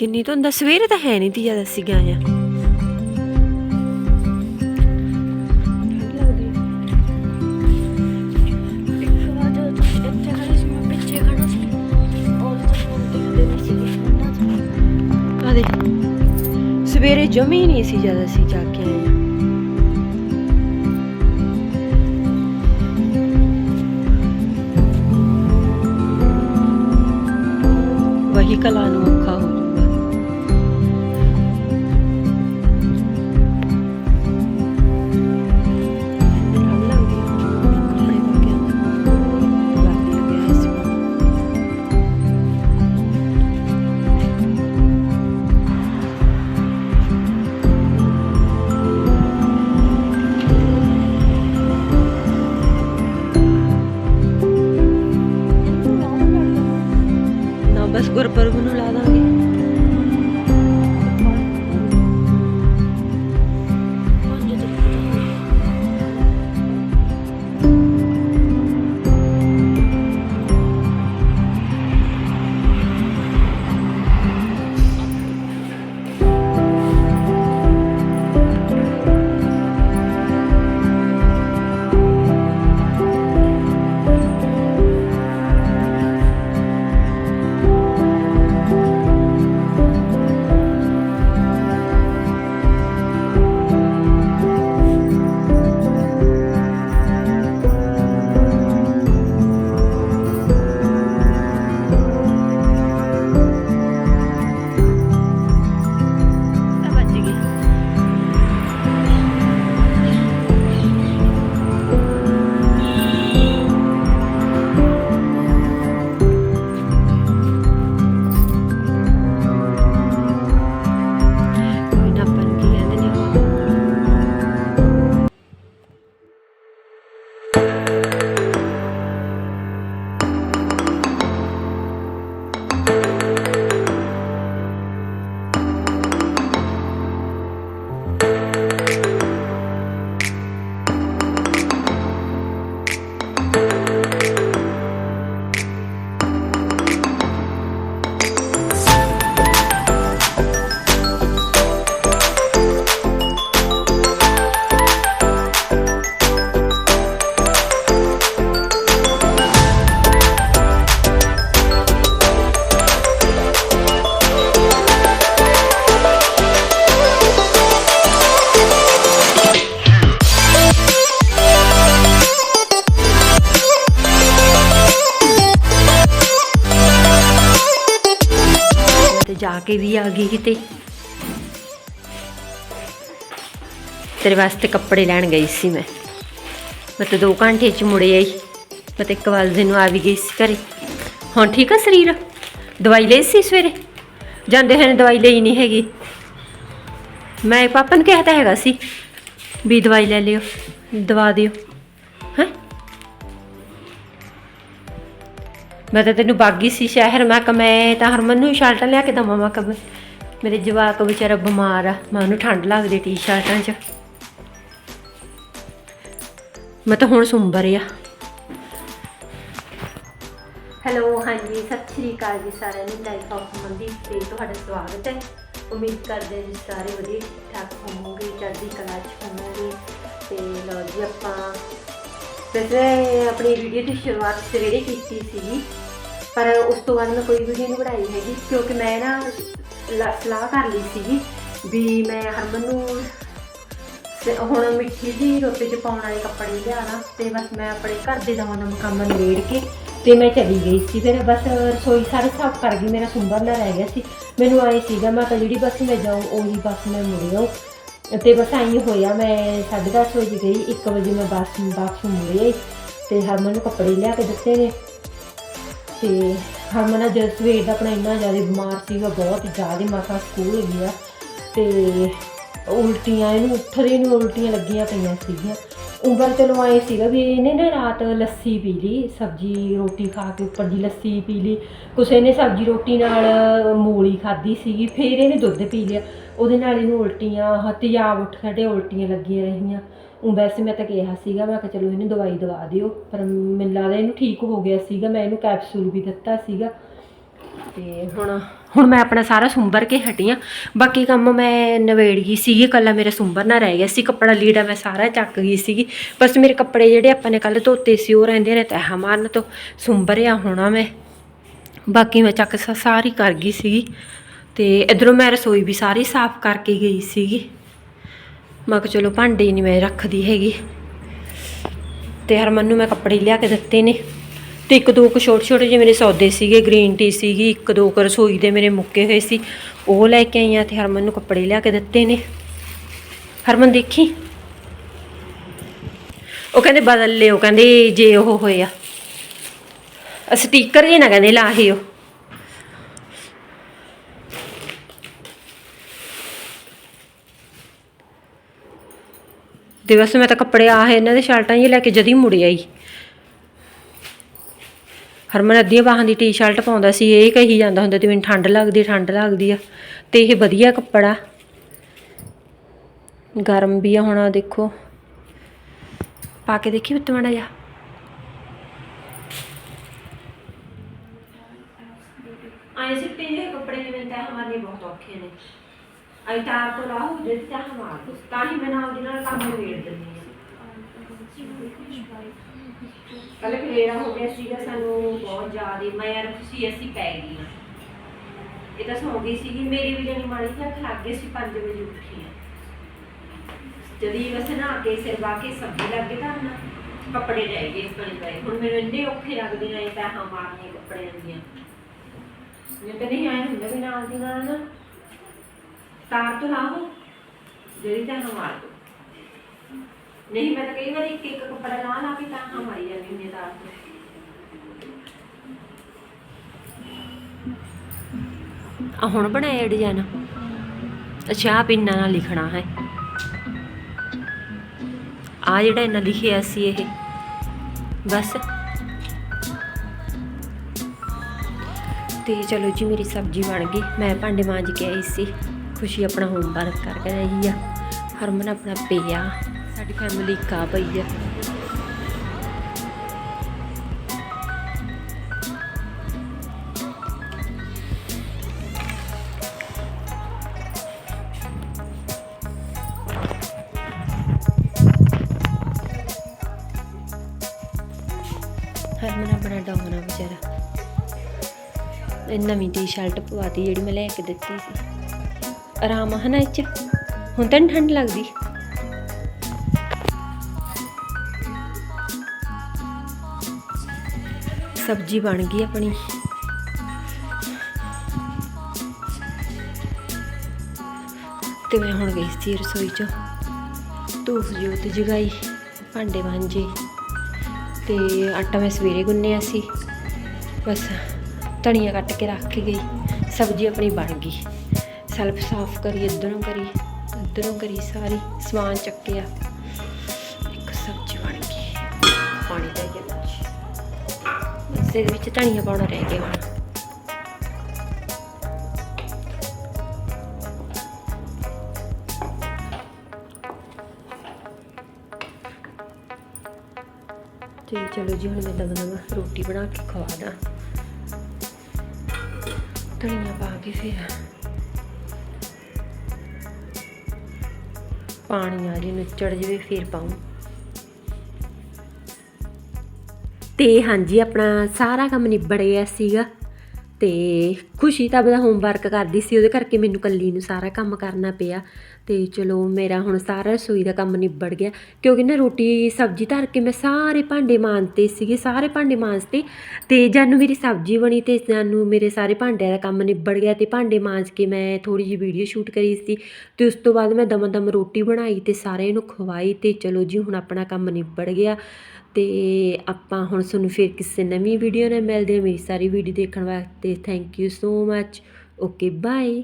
ਕਿੰਨੀ ਧੁੰਦ ਆ? ਸਵੇਰੇ ਤਾਂ ਹੈ ਨਹੀਂ ਤੀ ਜਦ ਅਸੀਂ ਗਏ ਆ ਸਵੇਰੇ ਜਮੀ ਨਹੀਂ ਸੀ ਜਦ ਅਸੀਂ ਜਾ ਕੇ ਆਏ। ਜਾ ਕੇ ਵੀ ਆ ਗਈ ਕਿਤੇ। ਤੇਰੇ ਵਾਸਤੇ ਕੱਪੜੇ ਲੈਣ ਗਈ ਸੀ ਮੈਂ। ਮੈਂ ਤਾਂ 2 ਘੰਟੇ ਚ ਮੁੜੇ ਆਈ। ਮੈਂ ਤੇ ਇੱਕ ਵਜੇ ਨੂੰ ਆ ਵੀ ਗਈ ਸੀ ਘਰੇ। ਹੁਣ ਠੀਕ ਆ ਸਰੀਰ? ਦਵਾਈ ਲਈ ਸੀ ਸਵੇਰੇ? ਜਾਂਦੇ ਹੋਏ ਨੇ ਦਵਾਈ ਲਈ ਨਹੀਂ ਹੈਗੀ। ਮੈਂ ਪਾਪਾ ਨੂੰ ਕਿਹਾ ਹੈਗਾ ਸੀ ਵੀ ਦਵਾਈ ਲੈ ਲਿਓ, ਦਵਾ ਦਿਓ। ਮੈਂ ਤਾਂ ਤੈਨੂੰ ਬਾਗੀ ਸੀ ਸ਼ਹਿਰ, ਮੈਂ ਕਿ ਮੈਂ ਤਾਂ ਹਰਮਨ ਨੂੰ ਸ਼ਰਟਾਂ ਲਿਆ ਕੇ ਦਵਾਂ, ਮੈਂ ਕਿ ਮੇਰੇ ਜਵਾਕ ਵਿਚਾਰਾ ਬਿਮਾਰ ਆ, ਮੈਂ ਉਹਨੂੰ ਠੰਡ ਲੱਗਦੀ ਟੀ-ਸ਼ਰਟਾਂ 'ਚ। ਮੈਂ ਤਾਂ ਹੁਣ ਸੁੰਬਰ ਆ। ਹੈਲੋ, ਹਾਂਜੀ, ਸਤਿ ਸ਼੍ਰੀ ਅਕਾਲ ਜੀ ਸਾਰਿਆਂ ਨੂੰ। ਲਾਈਫ ਆਫ ਮਨਦੀਪ ਤੇ ਤੁਹਾਡਾ ਸਵਾਗਤ ਹੈ। ਉਮੀਦ ਕਰਦੇ ਹਾਂ ਜੀ ਸਾਰੇ ਵਧੀਆ ਠੀਕ ਠਾਕ ਹੋਵੋਗੇ, ਚੜ੍ਹਦੀ ਕਲਾ 'ਚ ਹੋਵੋਗੇ। ਤੇ ਲਓ ਜੀ ਆਪਾਂ ਵੈਸੇ ਆਪਣੀ ਵੀਡੀਓ ਦੀ ਸ਼ੁਰੂਆਤ ਸਵੇਰੇ ਕੀਤੀ ਸੀਗੀ, ਪਰ ਉਸ ਤੋਂ ਬਾਅਦ ਮੈਂ ਕੋਈ ਵੀਡੀਓ ਨਹੀਂ ਬਣਾਈ ਹੈਗੀ, ਕਿਉਂਕਿ ਮੈਂ ਨਾ ਲ- ਸਲਾਹ ਕਰ ਲਈ ਸੀਗੀ ਵੀ ਮੈਂ ਹਰਮਨ ਨੂੰ ਤੇ ਹੁਣ ਮਿੱਠੀ ਦੀ ਰੋਟੀ 'ਚ ਪਾਉਣ ਵਾਲੇ ਕੱਪੜੇ ਲਿਆਣਾ, ਤੇ ਬਸ ਮੈਂ ਆਪਣੇ ਘਰ ਦੇ ਦਵਾਂ ਦਾ ਕੰਮ ਨਿਬੇੜ ਕੇ ਤੇ ਮੈਂ ਚਲੀ ਗਈ ਸੀ। ਫਿਰ ਬਸ ਰਸੋਈ ਸਾਰੀ ਸਾਫ਼ ਕਰ ਗਈ, ਮੇਰਾ ਸੁੰਬਰ ਨਾ ਰਹਿ ਗਿਆ ਸੀ। ਮੈਨੂੰ ਆਏ ਸੀਗਾ, ਮੈਂ ਤਾਂ ਜਿਹੜੀ ਬੱਸ ਮੈਂ ਜਾਉਂ ਉਹੀ ਬੱਸ ਮੈਂ ਮੁੜ ਆਊਂ ਤੇ ਬਸ ਆਈ ਹੋਇਆ, ਮੈਂ 10:30 ਵਜੇ ਗਈ 1 ਵਜੇ ਮੈਂ ਬੱਸ ਵਾਪਸ ਮੁੜ ਆਈ ਤੇ ਹਰਮਨ ਨੂੰ ਕੱਪੜੇ ਲਿਆ ਕੇ ਦਿੱਤੇ ਨੇ। ਤੇ ਹਰਮਨ ਅੱਜ ਸਵੇਰ ਦਾ ਆਪਣਾ ਇੰਨਾ ਜ਼ਿਆਦਾ ਬਿਮਾਰ ਸੀਗਾ, ਬਹੁਤ ਜ਼ਿਆਦਾ ਮਾਤਾ ਸਕੂਲ ਗਿਆ। ਤੇ ਉਲਟੀਆਂ, ਇਹਨੂੰ ਉੱਠਦੇ ਨੂੰ ਉਲਟੀਆਂ ਲੱਗੀਆਂ ਪਈਆਂ ਸੀਗੀਆਂ। ਉਂਗਲ ਚਲੋ ਆਏ ਸੀਗਾ ਵੀ ਇਹਨੇ ਨਾ ਰਾਤ ਲੱਸੀ ਪੀ ਲਈ, ਸਬਜੀ ਰੋਟੀ ਖਾ ਕੇ ਉੱਪਰ ਦੀ ਲੱਸੀ ਪੀ ਲਈ। ਕੁਛ ਇਹਨੇ ਸਬਜੀ ਰੋਟੀ ਨਾਲ ਮੂਲੀ ਖਾਧੀ ਸੀਗੀ, ਫਿਰ ਇਹਨੇ ਦੁੱਧ ਪੀ ਲਿਆ। ਉਹਦੇ ਨਾਲ ਇਹਨੂੰ ਉਲਟੀਆਂ ਹਤਿਆਬ ਉੱਠ ਸਾਡੇ ਉਲਟੀਆਂ ਲੱਗੀਆਂ ਰਹੀਆਂ। ਉਹ ਵੈਸੇ ਮੈਂ ਤਾਂ ਕਿਹਾ ਸੀਗਾ, ਮੈਂ ਕਿਹਾ ਚਲੋ ਇਹਨੂੰ ਦਵਾਈ ਦਵਾ ਦਿਓ, ਪਰ ਮੈਨੂੰ ਲੱਗਦਾ ਇਹਨੂੰ ਠੀਕ ਹੋ ਗਿਆ ਸੀਗਾ, ਮੈਂ ਇਹਨੂੰ ਕੈਪਸੂਲ ਵੀ ਦਿੱਤਾ ਸੀਗਾ। ਤੇ ਹੁਣ ਹੁਣ ਮੈਂ ਆਪਣਾ ਸਾਰਾ ਸੁੰਬਰ ਕੇ ਹਟੀ ਆ। ਬਾਕੀ ਕੰਮ ਮੈਂ ਨਵੇੜ ਗਈ ਸੀਗੀ, ਕੱਲਾ ਮੇਰਾ ਸੁੰਬਰ ਨਾ ਰਹਿ ਗਿਆ ਸੀ। ਕੱਪੜਾ ਲੀੜਾ ਮੈਂ ਸਾਰਾ ਚੱਕ ਗਈ ਸੀਗੀ। ਬਸ ਮੇਰੇ ਕੱਪੜੇ ਜਿਹੜੇ ਆਪਾਂ ਨੇ ਕੱਲ ਧੋਤੇ ਸੀ, ਉਹ ਰਹਿੰਦੇ ਨੇ ਤਹਿ ਮਾਰਨ ਤੋਂ ਸੁੰਬਰਿਆ ਹੋਣਾ ਮੈਂ। ਬਾਕੀ ਮੈਂ ਚੱਕ ਸਾਰੀ ਕਰ ਗਈ ਸੀਗੀ। ਤੇ ਇਧਰੋਂ ਮੈਂ ਰਸੋਈ ਵੀ ਸਾਰੀ ਸਾਫ਼ ਕਰਕੇ ਗਈ ਸੀਗੀ। ਮੈਂ ਕਿਹਾ ਚਲੋ ਭਾਂਡੇ ਨਹੀਂ ਮੈਂ ਰੱਖਦੀ ਹੈਗੀ। ਤੇ ਹਰਮਨ ਨੂੰ ਮੈਂ ਕੱਪੜੇ ਲਿਆ ਕੇ ਦਿੱਤੇ ਨੇ। ਤੇ ਇੱਕ ਦੋ ਕੁ ਛੋਟੇ ਛੋਟੇ ਜਿਹੇ ਮੇਰੇ ਸੌਦੇ ਸੀਗੇ ਗ੍ਰੀਨ ਟੀ ਸੀਗੀ, ਇੱਕ ਦੋ ਕੁ ਰਸੋਈ ਦੇ ਮੇਰੇ ਮੁੱਕੇ ਹੋਏ ਸੀ। ਉਹ ਲੈ ਕੇ ਆਈਆਂ ਤੇ ਹਰਮਨ ਨੂੰ ਕੱਪੜੇ ਲਿਆ ਕੇ ਦਿੱਤੇ ਨੇ। ਹਰਮਨ ਦੇਖੀ? ਉਹ ਕਹਿੰਦੇ, ਬਦਲ ਲਿਓ, ਕਹਿੰਦੇ, ਜੇ ਉਹ ਹੋਇਆ। ਸਟicker ਜੇ ਨਾ ਕਹਿੰਦੇ ਲਾਹਿਓ ਤੇ ਵੈਸੇ ਮੈਂ ਤਾਂ ਕੱਪੜੇ ਆਹ ਇਹਨਾਂ ਦੇ ਸ਼ਰਟਾਂ ਹੀ ਲੈ ਕੇ ਜਦੀ ਮੁੜ ਆਈ। ਹਰਮਨ ਅੱਧੀਆਂ ਬਾਹਾਂ ਦੀ ਟੀ-ਸ਼ਰਟ ਪਾਉਂਦਾ ਸੀ, ਇਹ ਕਹੀ ਜਾਂਦਾ ਹੁੰਦਾ, ਤੇ ਮੈਨੂੰ ਠੰਡ ਲੱਗਦੀ ਠੰਡ ਲੱਗਦੀ ਆ। ਤੇ ਇਹ ਵਧੀਆ ਕੱਪੜਾ। ਗਰਮ ਵੀ ਆ ਹੁਣ ਦੇਖੋ। ਪਾ ਕੇ ਦੇਖੀ ਉੱਤੇ ਮਾੜਾ ਜਾ ਆਏ ਸੀ ਪੀਨੇ ਕੱਪੜੇ ਨੇ ਤਾਂ ਹਮਾਰੇ ਬਹੁਤ ਔਖੇ ਨੇ। ਅਈ ਤਾਰ ਤੋਂ ਲਾਹੋ ਜੇ ਹਮਾਰ ਤਾਂ ਹੀ ਮੈਂ ਨਾਲ ਦੀ ਨਾਲ ਕੰਮ ਵੇੜ ਦਿੰਦੀ ਸੀ। ਕੱਲ ਕਲੇਰਾ ਹੋ ਗਿਆ ਸੀਗਾ ਸਾਨੂੰ ਬਹੁਤ ਜ਼ਿਆਦਾ, ਮੈਂ ਯਾਰ ਖੁਸ਼ੀ ਅਸੀਂ ਪੈ ਗਈਆਂ ਇਹ ਤਾਂ ਸੌਂ ਗਈ ਸੀਗੀ, ਮੇਰੀ ਵੀ ਜਣੀ ਮਾੜੀ ਜਿਹੀ ਅੱਖ ਲੱਗ ਗਈ ਸੀ 5 ਵਜੇ ਉੱਠੀ ਆ ਜਦੀ ਵੈਸੇ ਨਾ ਕੇ, ਸਿਰ ਵਾ ਕੇ ਸਬਜ਼ੀ ਲੱਗ ਗਈ ਤਾਂ ਨਾ ਕੱਪੜੇ ਰਹਿ ਗਏ ਬੜੇ ਪਏ ਹੁਣ ਮੈਨੂੰ ਇੰਨੇ ਔਖੇ ਲੱਗਦੇ ਨੇ ਤਾਂ ਹਾਂ ਮਾਰਨੀਆਂ ਕੱਪੜਿਆਂ ਦੀਆਂ। ਮੈਂ ਤਾਂ ਨਹੀਂ ਆਇਆ ਹੁੰਦਾ ਵੀ ਨਾਲ ਦੀ ਨਾਲ ਨਾ। ਤਾਰ ਤੋਂ ਲਾਹੋ ਜਿਹੜੀ ਤਾਂ ਹਾਂ ਮਾਰ ਦੋ ਨਹੀਂ, ਮੈਂ ਤਾਂ ਕਈ ਵਾਰ ਇੱਕ ਇੱਕ ਕੱਪੜਾ ਲਾ ਲਾ ਕੇ ਤਾਂ ਹਾਂ ਮਾਰੀ ਜਾਂਦੀ ਹੁੰਦੀ ਆ ਆ ਹੁਣ ਬਣਾਇਆ ਡਿਜ਼ਾਈਨ ਅੱਛਾ, ਆਹ ਪਿੰਨਾਂ ਨਾਲ ਲਿਖਣਾ ਹੈ। ਆ ਜਿਹੜਾ ਇਹਨਾਂ ਲਿਖਿਆ ਸੀ ਇਹ। ਬਸ। ਤੇ ਚਲੋ ਜੀ, ਮੇਰੀ ਸਬਜ਼ੀ ਬਣ ਗਈ। ਮੈਂ ਭਾਂਡੇ ਮਾਂਜ ਕੇ ਆਈ ਸੀ। ਖੁਸ਼ੀ ਆਪਣਾ ਹੋਮਵਰਕ ਕਰਕੇ ਰਹੀ ਆ। ਹਰਮਨ ਆਪਣਾ ਪਿਆ। ਸਾਡੀ ਫੈਮਿਲੀ ਕਾ ਪਈ ਆ। ਹਰਮਨ ਆਪਣਾ ਡਾਉਣਾ ਵਿਚਾਰਾ। ਇਹ ਨਵੀਂ ਟੀ-ਸ਼ਰਟ ਪਵਾਤੀ ਜਿਹੜੀ ਮੈਂ ਲੈ ਕੇ ਦਿੱਤੀ ਸੀ। ਆਰਾਮ ਆ ਹਨਾ ਇਹ 'ਚ? ਹੁਣ ਤਾਂ ਠੰਡ ਲੱਗਦੀ? ਸਬਜ਼ੀ ਬਣ ਗਈ ਆਪਣੀ। ਤੇ ਮੈਂ ਹੁਣ ਗਈ ਸੀ ਰਸੋਈ 'ਚ। ਧੂਫ ਜੋਤ ਜਗਾਈ, ਭਾਂਡੇ ਮਾਂਜੇ, ਤੇ ਆਟਾ ਮੈਂ ਸਵੇਰੇ ਗੁੰਨਿਆ ਸੀ। ਬਸ ਧਨੀਆ ਕੱਟ ਕੇ ਰੱਖ ਕੇ ਗਈ, ਸਬਜ਼ੀ ਆਪਣੀ ਬਣ ਗਈ। ਸੈਲਫ ਸਾਫ਼ ਕਰੀ, ਇੱਧਰੋਂ ਕਰੀ ਇੱਧਰੋਂ ਕਰੀ ਸਾਰੀ, ਸਮਾਨ ਚੱਕਿਆ, ਇੱਕ ਸਬਜ਼ੀ ਬਣ ਗਈ। ਵਿੱਚ ਬਸ ਇਹਦੇ ਵਿੱਚ ਧਨੀਆ ਪਾਉਣਾ ਰਹਿ ਗਿਆ ਹੁਣ। ਤੇ ਚਲੋ ਜੀ, ਹੁਣ ਮੈਂ ਦਮ ਦਮ ਰੋਟੀ ਬਣਾ ਕੇ ਖਵਾ ਦਾਂ ਧਨੀਆ ਪਾ ਕੇ ਫਿਰ। ਪਾਣੀ ਆ ਜੀ, ਨੁੱਚੜ ਜਵੇ, ਫਿਰ ਪਾਉਂ ਤੇ ਹਾਂਜੀ, ਆਪਣਾ ਸਾਰਾ ਕੰਮ ਨਿਬੜ ਗਿਆ ਸੀਗਾ ਤੇ ਖੁਸ਼ੀ ਤਾਂ ਆਪਦਾ ਹੋਮਵਰਕ ਕਰਦੀ ਸੀ, ਉਹਦੇ ਕਰਕੇ ਮੈਨੂੰ ਕੱਲੀ ਨੂੰ ਸਾਰਾ ਕੰਮ ਕਰਨਾ ਪਿਆ ਤੇ ਚਲੋ ਮੇਰਾ ਹੁਣ ਸਾਰਾ ਰਸੋਈ ਦਾ ਕੰਮ ਨਿਬੜ ਗਿਆ, ਕਿਉਂਕਿ ਨਾ ਰੋਟੀ, ਸਬਜ਼ੀ ਧਰ ਕੇ ਮੈਂ ਸਾਰੇ ਭਾਂਡੇ ਮਾਂਜਤੇ ਸੀਗੇ, ਸਾਰੇ ਭਾਂਡੇ ਮਾਂਜਤੇ ਤੇ ਜਾਨੂੰ ਮੇਰੀ ਸਬਜ਼ੀ ਬਣੀ ਤੇ ਜਾਨੂੰ ਮੇਰੇ ਸਾਰੇ ਭਾਂਡਿਆਂ ਦਾ ਕੰਮ ਨਿਬੜ ਗਿਆ ਤੇ ਭਾਂਡੇ ਮਾਂਜ ਕੇ ਮੈਂ ਥੋੜੀ ਜਿਹੀ ਵੀਡੀਓ ਸ਼ੂਟ ਕਰੀ ਸੀ ਤੇ ਉਸ ਤੋਂ ਬਾਅਦ ਮੈਂ ਦਮ ਦਮ ਰੋਟੀ ਬਣਾਈ ਤੇ ਸਾਰਿਆਂ ਨੂੰ ਖਵਾਈ ਤੇ ਚਲੋ ਜੀ ਹੁਣ ਆਪਣਾ ਕੰਮ ਨਿਬੜ ਗਿਆ ਅਤੇ ਆਪਾਂ ਹੁਣ ਤੁਹਾਨੂੰ ਫਿਰ ਕਿਸੇ ਨਵੀਂ ਵੀਡੀਓ ਨਾਲ ਮਿਲਦੇ ਹਾਂ। ਮੇਰੀ ਸਾਰੀ ਵੀਡੀਓ ਦੇਖਣ ਵਾਸਤੇ thank you so much okay bye